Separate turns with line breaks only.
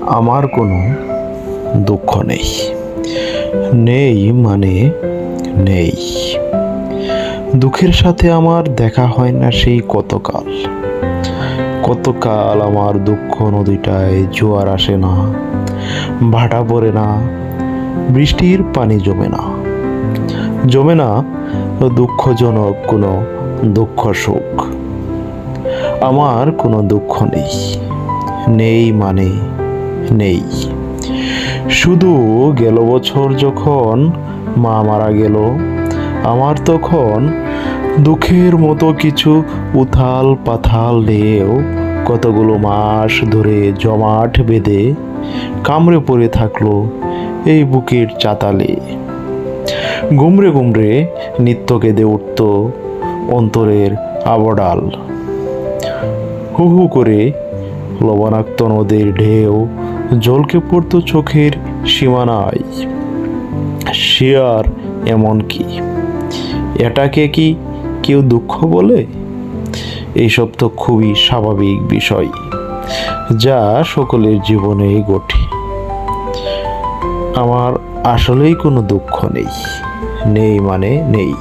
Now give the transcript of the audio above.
আমার কোনো দুঃখ নেই। নেই মানে নেই। দুঃখের সাথে আমার দেখা হয় না সেই কতকাল। কতকাল আমার দুঃখ নদীটায় জোয়ার আসে না, ভাটা পড়ে না, বৃষ্টির পানি জমে না। জমে না দুঃখজনক কোনো দুঃখ সুখ। আমার কোনো দুঃখ নেই। নেই মানে নেই। শুধু গেল বছর যখন মা মারা গেল, আমার তখন দুঃখের মতো কিছু উথাল পাথাল ঢেউ কতগুলো মাস ধরে জমাট বেঁধে কামড়ে পড়ে থাকল এই বুকের চাতালে। গুমরে গুমরে নিত্য কেঁদে উঠত অন্তরের আবডাল। হু হু করে লবণাক্ত নদীর ঢেউ জলকে পড়তো চোখের সীমানায়। সে আর এমন কি? এটাকে কি কেউ দুঃখ বলে? এইসব তো খুবই স্বাভাবিক বিষয়, যা সকলের জীবনেই ঘটে। আমার আসলেই কোনো দুঃখ নেই নেই মানে নেই।